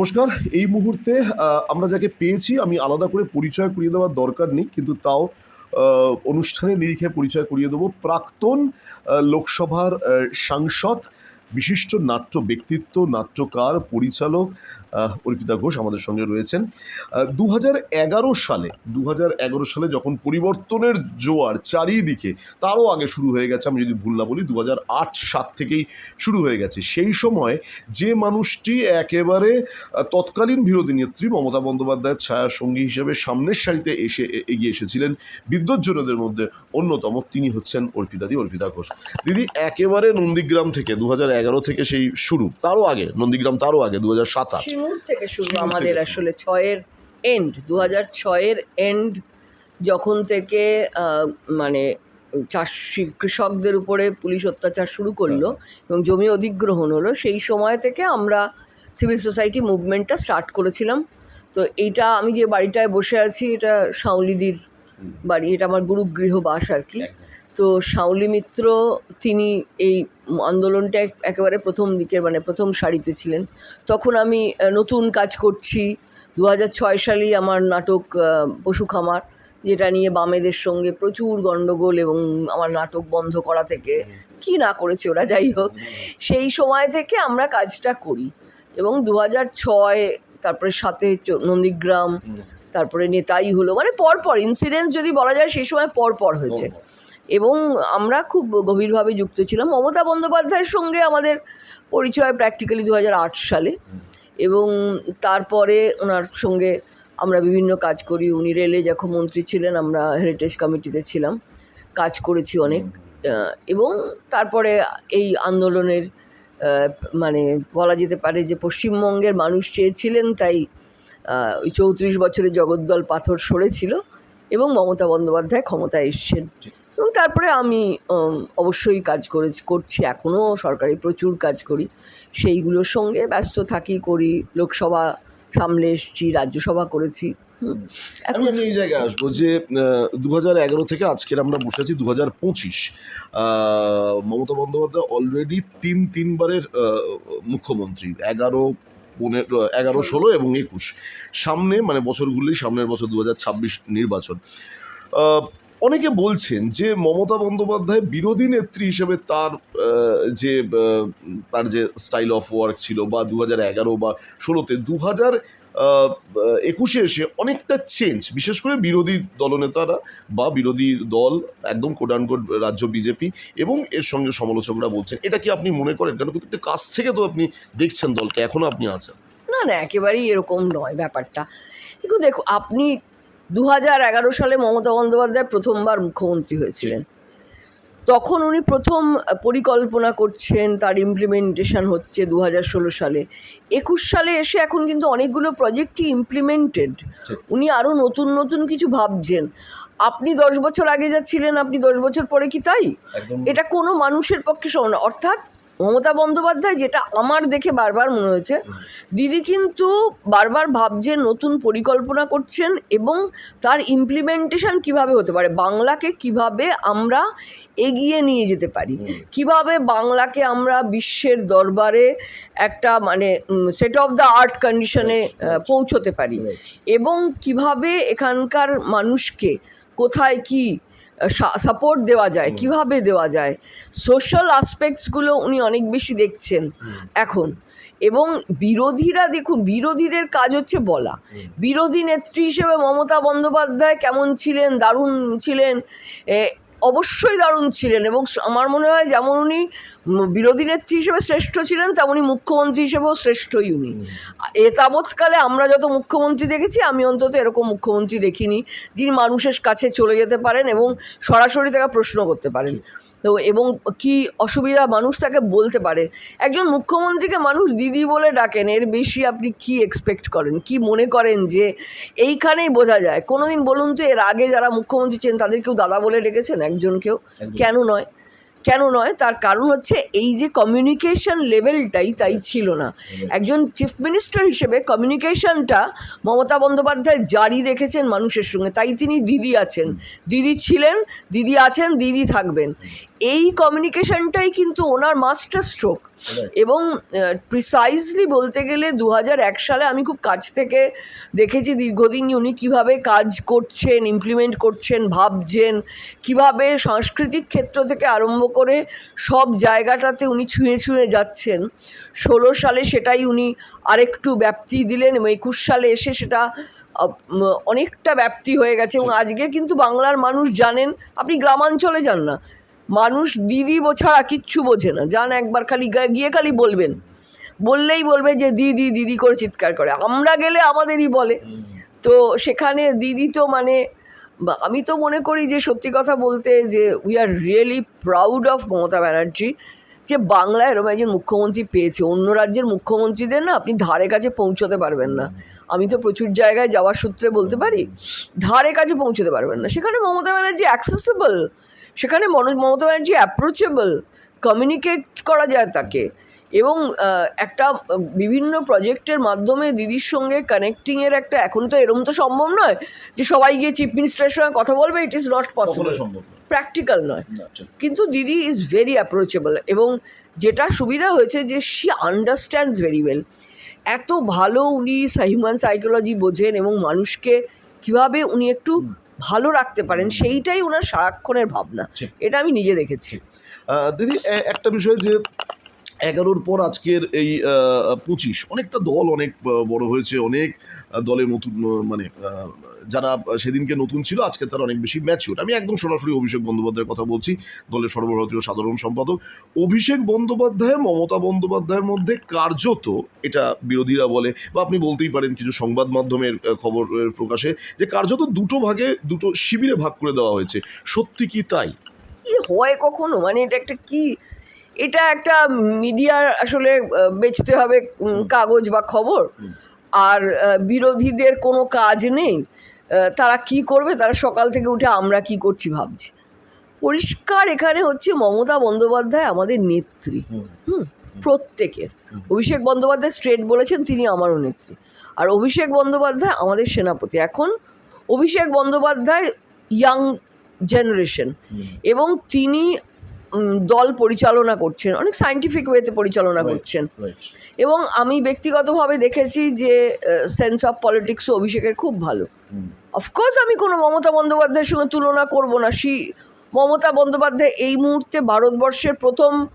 নমস্কার। এই মুহূর্তে আমরা যাকে পেয়েছি, আমি আলাদা করে পরিচয় করিয়ে দেওয়ার দরকার নেই, কিন্তু তাও অনুষ্ঠানে নিরিখে পরিচয় করিয়ে দেবো। প্রাক্তন লোকসভার সাংসদ, বিশিষ্ট নাট্য ব্যক্তিত্ব, নাট্যকার, পরিচালক অর্পিতা ঘোষ আমাদের সঙ্গে রয়েছেন। দু সালে দু সালে যখন পরিবর্তনের জোয়ার চারিদিকে, তারও আগে শুরু হয়ে গেছে, আমি যদি ভুল না বলি দু সাত থেকেই শুরু হয়ে গেছে। সেই সময় যে মানুষটি একেবারে তৎকালীন বিরোধী নেত্রী মমতা বন্দ্যোপাধ্যায়ের ছায়া সঙ্গী হিসেবে সামনের সারিতে এসে এগিয়ে এসেছিলেন বিদ্যুৎজনদের মধ্যে অন্যতম, তিনি হচ্ছেন অর্পিতাদি অর্পিতা ঘোষ। দিদি, একেবারে নন্দীগ্রাম থেকে দু থেকে সেই শুরু, তারও আগে, নন্দীগ্রাম তারও আগে দু হাজার সাত আট। সিঙ্গুর থেকে শুরু আমাদের আসলে ছয়ের এন্ড দু হাজার ছয়ের এন্ড যখন থেকে মানে চাষি কৃষকদের উপরে পুলিশ অত্যাচার শুরু করল এবং জমি অধিগ্রহণ হলো সেই সময় থেকে আমরা সিভিল সোসাইটি মুভমেন্টটা স্টার্ট করেছিলাম। তো এইটা আমি যে বাড়িটায় বসে আছি এটা শাউলিদির বাড়ি এটা আমার গুরুগৃহ বাস আর কি। তো শাওলি মিত্র তিনি এই আন্দোলনটা একেবারে প্রথম দিকের মানে প্রথম সারিতে ছিলেন। তখন আমি নতুন কাজ করছি। দু হাজার ছয় সালেই আমার নাটক পশু খামার যেটা নিয়ে বামেদের সঙ্গে প্রচুর গণ্ডগোল এবং আমার নাটক বন্ধ করা থেকে কি না করেছে ওরা যাই হোক। সেই সময় থেকে আমরা কাজটা করি এবং দু হাজার ছয় তারপরে সাথে নন্দীগ্রাম তারপরে নেতাই হলো মানে পরপর ইনসিডেন্স যদি বলা যায় সেই সময় পরপর হয়েছে। এবং আমরা খুব গভীরভাবে যুক্ত ছিলাম। মমতা বন্দ্যোপাধ্যায়ের সঙ্গে আমাদের পরিচয় প্র্যাকটিক্যালি দু হাজার আট সালে এবং তারপরে ওনার সঙ্গে আমরা বিভিন্ন কাজ করি। উনি রেলে যখন মন্ত্রী ছিলেন, আমরা হেরিটেজ কমিটিতে ছিলাম। কাজ করেছি অনেক। এবং তারপরে এই আন্দোলনের মানে বলা যেতে পারে যে পশ্চিমবঙ্গের মানুষ চেয়েছিলেন, তাই ওই চৌত্রিশ বছরের জগদ্দল পাথর সরেছিল এবং মমতা বন্দ্যোপাধ্যায় ক্ষমতায় এসছেন। এবং তারপরে আমি অবশ্যই কাজ করেছি করছি এখনও সরকারি প্রচুর কাজ করি। সেইগুলোর সঙ্গে ব্যস্ত থাকি করি লোকসভা সামলে এসছি রাজ্যসভা করেছি আমি এখন আমি এই জায়গায় আসব যে দু হাজার এগারো থেকে আজকের আমরা বসে আছি দু হাজার পঁচিশ মমতা বন্দ্যোপাধ্যায় অলরেডি তিন তিনবারের মুখ্যমন্ত্রী এগারো পনেরো এগারো ষোলো এবং একুশ। সামনে মানে বছরগুলি সামনের বছর দু হাজার ছাব্বিশ নির্বাচন। অনেকে বলছেন যে মমতা বন্দ্যোপাধ্যায় বিরোধী নেত্রী হিসেবে তার যে তার যে স্টাইল অফ ওয়ার্ক ছিল বা দু হাজার এগারো বা ষোলোতে দু হাজার একুশে এসে অনেকটা চেঞ্জ বিশেষ করে বিরোধী দলনেতারা বা বিরোধী দল, একদম কোডানকোড রাজ্য বিজেপি এবং এর সঙ্গে সমালোচকরা বলছেন, এটা কি আপনি মনে করেন? কেন কিন্তু কাছ থেকে তো আপনি দেখছেন দলকে এখনও আপনি আছেন। না না, একেবারেই এরকম নয় ব্যাপারটা। কিন্তু দেখো, আপনি দু হাজার এগারো সালে মমতা বন্দ্যোপাধ্যায় প্রথমবার মুখ্যমন্ত্রী হয়েছিলেন। তখন উনি প্রথম পরিকল্পনা করছেন তার ইমপ্লিমেন্টেশন হচ্ছে দু হাজার ষোলো সালে। একুশ সালে এসে এখন কিন্তু অনেকগুলো প্রজেক্টই ইমপ্লিমেন্টেড উনি আরও নতুন নতুন কিছু ভাবছেন। আপনি দশ বছর আগে যা ছিলেন আপনি দশ বছর পরে কি তাই? এটা কোনো মানুষের পক্ষে সমান না। অর্থাৎ মমতা বন্দ্যোপাধ্যায় যেটা আমার দেখে বারবার মনে হয়েছে দিদি কিন্তু বারবার ভাবছে নতুন পরিকল্পনা করছেন এবং তার ইমপ্লিমেন্টেশন কীভাবে হতে পারে বাংলাকে কীভাবে আমরা এগিয়ে নিয়ে যেতে পারি কীভাবে বাংলাকে আমরা বিশ্বের দরবারে একটা মানে সেট অফ দ্য আর্ট কন্ডিশনে পৌঁছতে পারি এবং কীভাবে এখানকার মানুষকে কোথায় কি সাপোর্ট দেওয়া যায় কীভাবে দেওয়া যায়? সোশ্যাল আসপেক্টসগুলো উনি অনেক বেশি দেখছেন এখন। এবং বিরোধীরা দেখুন বিরোধীদের কাজ হচ্ছে বলা। বিরোধী নেত্রী হিসেবে মমতা বন্দ্যোপাধ্যায় কেমন ছিলেন দারুণ ছিলেন অবশ্যই দারুণ ছিলেন এবং আমার মনে হয় যেমন উনি বিরোধী নেত্রী হিসেবে শ্রেষ্ঠ ছিলেন তেমনই মুখ্যমন্ত্রী হিসেবেও শ্রেষ্ঠই উনি এ তাবৎকালে আমরা যত মুখ্যমন্ত্রী দেখেছি, আমি অন্তত এরকম মুখ্যমন্ত্রী দেখিনি, যিনি মানুষের কাছে চলে যেতে পারেন এবং সরাসরি তাকে প্রশ্ন করতে পারেন। তো এবং কি অসুবিধা মানুষ তাকে বলতে পারে। একজন মুখ্যমন্ত্রীকে মানুষ দিদি বলে ডাকেন এর বেশি আপনি কি এক্সপেক্ট করেন? কি মনে করেন যে এইখানেই বোঝা যায়? কোনোদিন বলুন তো এর আগে যারা মুখ্যমন্ত্রী ছিলেন তাদের কেউ দাদা বলে ডেকেছেন? একজনকেও কেন নয়? কেন নয়? তার কারণ হচ্ছে এই যে কমিউনিকেশন লেভেলটাই তাই ছিল না। একজন চিফ মিনিস্টার হিসেবে কমিউনিকেশনটা মমতা বন্দ্যোপাধ্যায় জারি রেখেছেন মানুষের সঙ্গে তাই তিনি দিদি আছেন। দিদি ছিলেন দিদি আছেন দিদি থাকবেন। এই কমিউনিকেশনটাই কিন্তু ওনার মাস্টার স্ট্রোক এবং প্রিসাইজলি বলতে গেলে দু এক সালে আমি খুব কাছ থেকে দেখেছি দীর্ঘদিন উনি কীভাবে কাজ করছেন ইমপ্লিমেন্ট করছেন ভাবছেন কীভাবে সাংস্কৃতিক ক্ষেত্র থেকে আরম্ভ করে সব জায়গাটাতে উনি ছুঁয়ে ছুঁয়ে যাচ্ছেন। ষোলো সালে সেটাই উনি আরেকটু ব্যাপ্তি দিলেন এবং একুশ সালে এসে সেটা অনেকটা ব্যাপ্তি হয়ে গেছে। এবং আজকে কিন্তু বাংলার মানুষ জানেন আপনি গ্রামাঞ্চলে যান না। মানুষ দিদি ছাড়া কিচ্ছু বোঝে না। যান একবার খালি গিয়ে খালি বলবেন। বললেই বলবে যে, দিদি দিদি করে চিৎকার করে। আমরা গেলে আমাদেরই বলে। তো সেখানে দিদি তো মানে আমি তো মনে করি যে, সত্যি কথা বলতে যে we are really proud of Mamata Banerjee যে, বাংলায় এরকম একজন মুখ্যমন্ত্রী পেয়েছে। অন্য রাজ্যের মুখ্যমন্ত্রীদের না, আপনি ধারে কাছে পৌঁছতে পারবেন না। আমি তো প্রচুর জায়গায় যাওয়ার সূত্রে বলতে পারি, ধারে কাছে পৌঁছতে পারবেন না। সেখানে মমতা ব্যানার্জি অ্যাক্সেসেবল সেখানে মনোজ মমতা ব্যানার্জি অ্যাপ্রোচেবল কমিউনিকেট করা যায় তাকে। এবং একটা বিভিন্ন প্রজেক্টের মাধ্যমে দিদির সঙ্গে কানেক্টিংয়ের একটা এখন তো এরম তো সম্ভব নয় যে সবাই গিয়ে চিফ মিনিস্টারের সঙ্গে কথা বলবে it is not possible practical নয়। কিন্তু দিদি ইজ ভেরি অ্যাপ্রোচেবল এবং যেটা সুবিধা হয়েছে যে শি আন্ডারস্ট্যান্ডস ভেরি ওয়েল এত ভালো উনি হিউম্যান সাইকোলজি বোঝেন এবং মানুষকে কীভাবে উনি একটু ভালো রাখতে পারেন সেইটাই ওনার সারাক্ষণের ভাবনা। এটা আমি নিজে দেখেছি। দিদি একটা বিষয় যে এগারোর পর আজকের এই পঁচিশ। অনেকটা দল অনেক বড় হয়েছে, অনেক দলে নতুন মানে যারা সেদিনকে নতুন ছিল, আজকে তারা অনেক বেশি ম্যাচিউর আমি একদম সরাসরি অভিষেক বন্দ্যোপাধ্যায়ের কথা বলছি, দলের সর্বভারতীয় সাধারণ সম্পাদক। অভিষেক বন্দ্যোপাধ্যায়, মমতা বন্দ্যোপাধ্যায়ের মধ্যে কার্যত এটা বিরোধীরা বলে, বা আপনি বলতেই পারেন কিছু সংবাদ মাধ্যমের খবর প্রকাশে, যে কার্যত দুটো ভাগে, দুটো শিবিরে ভাগ করে দেওয়া হয়েছে। সত্যি কি তাই? কি হয় কখনো? মানে এটা একটা কি এটা একটা মিডিয়ার আসলে বেচতে হবে কাগজ বা খবর। আর বিরোধীদের কোনো কাজ নেই। তারা কি করবে? তারা সকাল থেকে উঠে আমরা কি করছি ভাবছি। পরিষ্কার এখানে হচ্ছে মমতা বন্দ্যোপাধ্যায় আমাদের নেত্রী। হুম। প্রত্যেকের। অভিষেক বন্দ্যোপাধ্যায় স্ট্রেট বলেছেন তিনি আমারও নেত্রী। আর অভিষেক বন্দ্যোপাধ্যায় আমাদের সেনাপতি। এখন অভিষেক বন্দ্যোপাধ্যায় ইয়াং জেনারেশন। এবং তিনি দল পরিচালনা করছেন অনেক সায়েন্টিফিক ওয়েতে পরিচালনা করছেন। এবং আমি ব্যক্তিগতভাবে দেখেছি যে সেন্স অফ পলিটিক্সও অভিষেকের খুব ভালো। অফকোর্স আমি কোনো মমতা বন্দ্যোপাধ্যায়ের সঙ্গে তুলনা করব না। সি মমতা বন্দ্যোপাধ্যায় এই মুহূর্তে ভারতবর্ষের প্রথম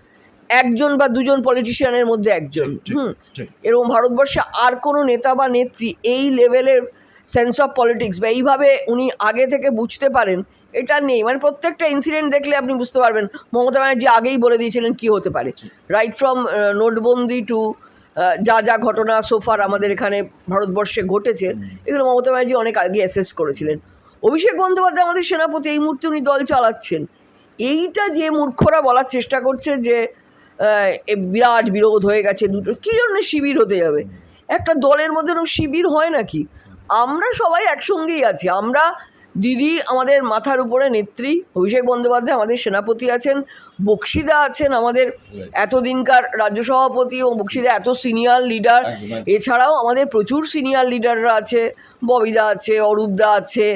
একজন বা দুজন পলিটিশিয়ানের মধ্যে একজন। হুম। এরকম ভারতবর্ষে আর কোনো নেতা বা নেত্রী এই লেভেলের সেন্স অফ পলিটিক্স বা এইভাবে উনি আগে থেকে বুঝতে পারেন, এটা নেই। মানে প্রত্যেকটা ইনসিডেন্ট দেখলে আপনি বুঝতে পারবেন, মমতা ব্যানার্জি আগেই বলে দিয়েছিলেন কি হতে পারে। রাইট ফ্রম নোটবন্দি টু যা যা ঘটনা সোফার আমাদের এখানে ভারতবর্ষে ঘটেছে, এগুলো মমতা ব্যানার্জি অনেক আগে অ্যাসেস করেছিলেন। অভিষেক বন্দ্যোপাধ্যায় আমাদের সেনাপতি, এই মুহূর্তে উনি দল চালাচ্ছেন। এইটা যে মূর্খরা বলার চেষ্টা করছে যে বিরাট বিরোধ হয়ে গেছে, দুটো, কী জন্য শিবির হতে যাবে? একটা দলের মধ্যে শিবির হয় নাকি? আমরা সবাই একসঙ্গেই আছি। আমরা দিদি আমাদের মাথার উপরে নেত্রী অভিষেক বন্দ্যোপাধ্যায় আমাদের সেনাপতি আছেন বক্সিদা আছেন আমাদের এতদিনকার রাজ্য সভাপতি এবং বক্সিদা এত সিনিয়র লিডার এছাড়াও আমাদের প্রচুর সিনিয়র লিডাররা আছে ববিদা আছে অরূপদা আছে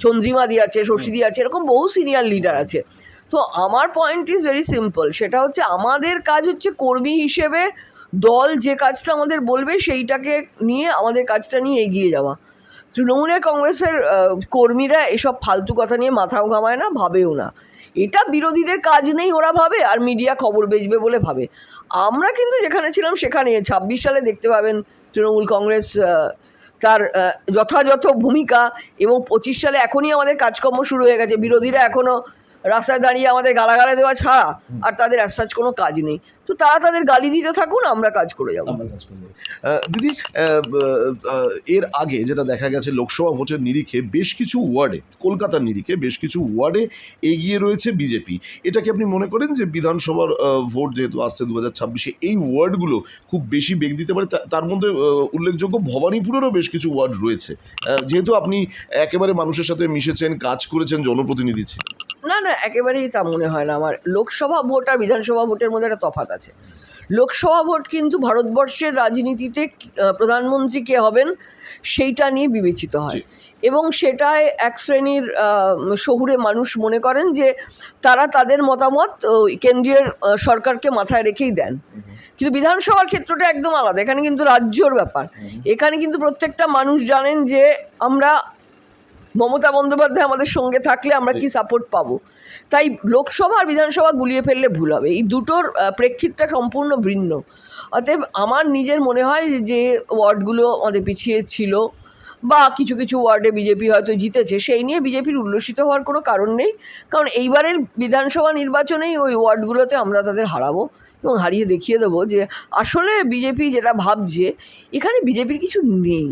চন্দ্রিমাদি আছে শশীদি আছে এরকম বহু সিনিয়র লিডার আছে। তো আমার পয়েন্ট ইজ ভেরি সিম্পল সেটা হচ্ছে আমাদের কাজ হচ্ছে কর্মী হিসেবে দল যে কাজটা আমাদের বলবে সেইটাকে নিয়ে আমাদের কাজটা নিয়ে এগিয়ে যাওয়া। তৃণমূলের কংগ্রেসের কর্মীরা এসব ফালতু কথা নিয়ে মাথাও ঘামায় না, ভাবেও না। এটা বিরোধীদের কাজ নেই, ওরা ভাবে, আর মিডিয়া খবর বেচবে বলে ভাবে। আমরা কিন্তু যেখানে ছিলাম সেখানে, ছাব্বিশ সালে দেখতে পাবেন তৃণমূল কংগ্রেস তার যথাযথ ভূমিকা এবং পঁচিশ সালে এখনই আমাদের কাজকর্ম শুরু হয়ে গেছে। বিরোধীরা এখনও রাস্তায় দাঁড়িয়ে আমাদের গালাগালা দেওয়া ছাড়া আর তাদের অ্যাসাজ কোনো কাজ নেই। তো তারা তাদের গালি দিতে থাকুন আমরা কাজ করে যাব। দিদি এর আগে যেটা দেখা গেছে লোকসভা ভোটের নিরিখে বেশ কিছু ওয়ার্ডে কলকাতার নিরিখে বেশ কিছু ওয়ার্ডে এগিয়ে রয়েছে বিজেপি। এটাকে আপনি মনে করেন যে বিধানসভার ভোট যেহেতু আসছে দু হাজার ছাব্বিশে এই ওয়ার্ডগুলো খুব বেশি বেগ দিতে পারে? তার মধ্যে উল্লেখযোগ্য ভবানীপুরেরও বেশ কিছু ওয়ার্ড রয়েছে। যেহেতু আপনি একেবারে মানুষের সাথে মিশেছেন কাজ করেছেন জনপ্রতিনিধি ছিলেন। না না একেবারেই তা মনে হয় না। আমার লোকসভা ভোট আর বিধানসভা ভোটের মধ্যে একটা তফাৎ আছে। লোকসভা ভোট কিন্তু ভারতবর্ষের রাজনীতিতে প্রধানমন্ত্রী কে হবেন সেইটা নিয়ে বিবেচিত হয়। এবং সেটায় এক শ্রেণির শহুরে মানুষ মনে করেন যে তারা তাদের মতামত কেন্দ্রীয় সরকারকে মাথায় রেখেই দেন। কিন্তু বিধানসভার ক্ষেত্রটা একদম আলাদা। এখানে কিন্তু রাজ্যর ব্যাপার। এখানে কিন্তু প্রত্যেকটা মানুষ জানেন যে আমরা মমতা বন্দ্যোপাধ্যায় আমাদের সঙ্গে থাকলে আমরা কি সাপোর্ট পাবো? তাই লোকসভা আর বিধানসভা গুলিয়ে ফেললে ভুল হবে। এই দুটোর প্রেক্ষিতটা সম্পূর্ণ ভিন্ন। অতএব আমার নিজের মনে হয় যে ওয়ার্ডগুলো আমাদের পিছিয়ে ছিল বা কিছু কিছু ওয়ার্ডে বিজেপি হয়তো জিতেছে সেই নিয়ে বিজেপির উল্লসিত হওয়ার কোনো কারণ নেই। কারণ এইবারের বিধানসভা নির্বাচনেই ওই ওয়ার্ডগুলোতে আমরা তাদের হারাবো এবং হারিয়ে দেখিয়ে দেবো যে আসলে বিজেপি যেটা ভাবছে এখানে বিজেপির কিছু নেই।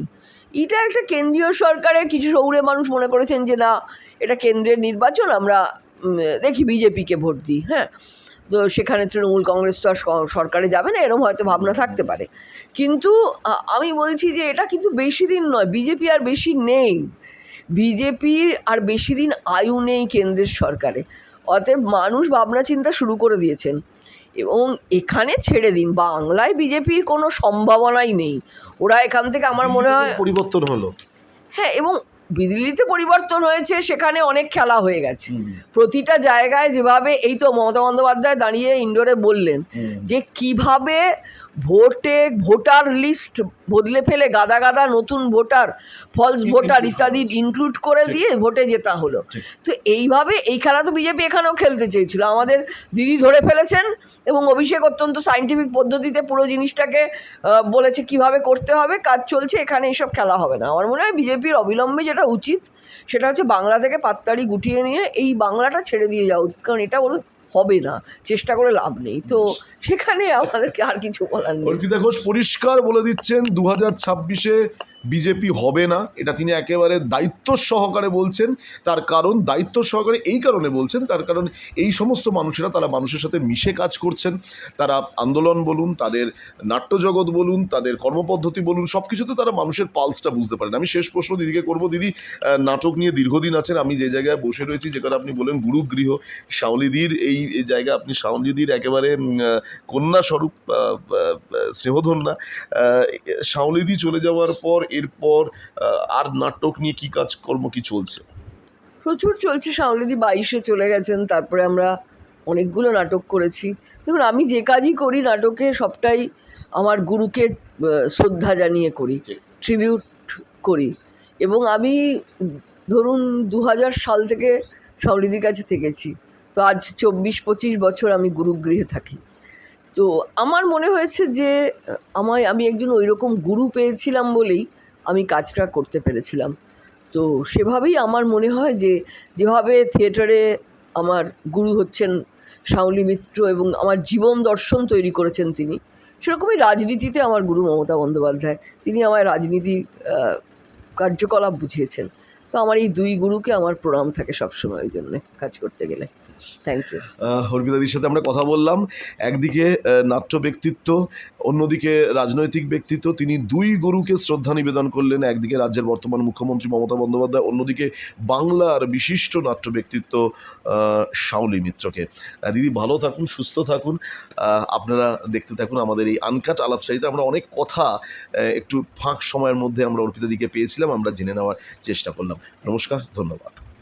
এটা একটা কেন্দ্রীয় সরকারে কিছু শহুরে মানুষ মনে করেছেন যে, না, এটা কেন্দ্রের নির্বাচন, আমরা দেখি বিজেপিকে ভোট দিই। হ্যাঁ? তো সেখানে তৃণমূল কংগ্রেস তো আর সরকারে যাবে না এরকম হয়তো ভাবনা থাকতে পারে। কিন্তু আমি বলছি যে, এটা কিন্তু বেশি দিন নয়, বিজেপি আর বেশি নেই। বিজেপির আর বেশি দিন আয়ু নেই কেন্দ্রের সরকারে। অতএব মানুষ ভাবনা চিন্তা শুরু করে দিয়েছেন। এবং এখানে ছেড়ে দিন বাংলায় বিজেপির কোনো সম্ভাবনাই নেই। ওরা এখান থেকে আমার মনে হয় পরিবর্তন হলো? হ্যাঁ এবং দিল্লিতে পরিবর্তন হয়েছে সেখানে অনেক খেলা হয়ে গেছে। প্রতিটা জায়গায় যেভাবে এই তো মমতা বন্দ্যোপাধ্যায় দাঁড়িয়ে ইন্ডোরে বললেন যে কীভাবে ভোটে ভোটার লিস্ট বদলে ফেলে গাদা গাদা নতুন ভোটার ফলস ভোটার ইত্যাদি ইনক্লুড করে দিয়ে ভোটে জেতা হলো। তো এইভাবে এই খেলা তো বিজেপি এখানেও খেলতে চেয়েছিল। আমাদের দিদি ধরে ফেলেছেন এবং অভিষেক অত্যন্ত সাইন্টিফিক পদ্ধতিতে পুরো জিনিসটাকে বলেছে কীভাবে করতে হবে কাজ চলছে এখানে এসব খেলা হবে না। আমার মনে হয় বিজেপির অবিলম্বে যেটা উচিত সেটা হচ্ছে বাংলা থেকে পাত্তারি গুটিয়ে নিয়ে এই বাংলাটা ছেড়ে দিয়ে যাওয়া উচিত। কারণ এটা ওর হবে না চেষ্টা করে লাভ নেই। তো সেখানে আমাদেরকে আর কিছু বলার নেই। অর্পিতা ঘোষ পরিষ্কার বলে দিচ্ছেন দু হাজার ছাব্বিশে বিজেপি হবে না এটা তিনি একেবারে দায়িত্ব সহকারে বলছেন তার কারণ দায়িত্ব সহকারে এই কারণে বলছেন তার কারণ এই সমস্ত মানুষেরা তারা মানুষের সাথে মিশে কাজ করছেন তারা আন্দোলন বলুন তাদের নাট্যজগৎ বলুন তাদের কর্মপদ্ধতি বলুন সব কিছুতে তারা মানুষের পালসটা বুঝতে পারেন। আমি শেষ প্রশ্ন দিদিকে করব দিদি নাটক নিয়ে দীর্ঘদিন আছেন আমি যে জায়গায় বসে রয়েছি যেখানে আপনি বলেন গুরুগৃহ শাওলিদির এই জায়গা আপনি শাওলিদির একেবারে উম, আহ, কন্যা স্বরূপ আহ, আহ, স্নেহধন্যা শাওলিদি চলে যাওয়ার পর এরপর আর নাটক নিয়ে কি কাজকর্ম কি চলছে? প্রচুর চলছে শাওলিদি বাইশে চলে গেছেন তারপরে আমরা অনেকগুলো নাটক করেছি। দেখুন আমি যে কাজই করি নাটকে সবটাই আমার গুরুকে শ্রদ্ধা জানিয়ে করি ট্রিবিউট করি। এবং আমি ধরুন দু হাজার সাল থেকে শাওলিদির কাছে থেকেছি। তো আজ চব্বিশ পঁচিশ বছর আমি গুরুগৃহে থাকি। তো আমার মনে হয়েছে যে আমায় আমি একজন ওই রকম গুরু পেয়েছিলাম বলেই আমি কাজটা করতে পেরেছিলাম। তো সেভাবেই আমার মনে হয় যে, যেভাবে থিয়েটারে আমার গুরু হচ্ছেন শাওলি মিত্র এবং আমার জীবন দর্শন তৈরি করেছেন তিনি, সেরকমই রাজনীতিতে আমার গুরু মমতা বন্দ্যোপাধ্যায়। তিনি আমায় রাজনীতি কার্যকলাপ বুঝিয়েছেন। তো আমার এই দুই গুরুকে আমার প্রণাম থাকে সবসময় জন্যে কাজ করতে গেলে। থ্যাংক ইউ হরবিদাদির সাথে আমরা কথা বললাম। একদিকে নাট্য ব্যক্তিত্ব, অন্যদিকে রাজনৈতিক ব্যক্তিত্ব। তিনি দুই গুরুকে শ্রদ্ধা নিবেদন করলেন। একদিকে রাজ্যের বর্তমান মুখ্যমন্ত্রী মমতা বন্দ্যোপাধ্যায়, অন্যদিকে বাংলার বিশিষ্ট নাট্য ব্যক্তিত্ব শাওলি মিত্রকে। দিদি, ভালো থাকুন, সুস্থ থাকুন। আপনারা দেখতে থাকুন আমাদের এই আনকাট আলাপসারিতে আমরা অনেক কথা একটু ফাঁক সময়ের মধ্যে আমরা অর্পিতা দিকে পেয়েছিলাম। আমরা জেনে নেওয়ার চেষ্টা করলাম। নমস্কার ধন্যবাদ।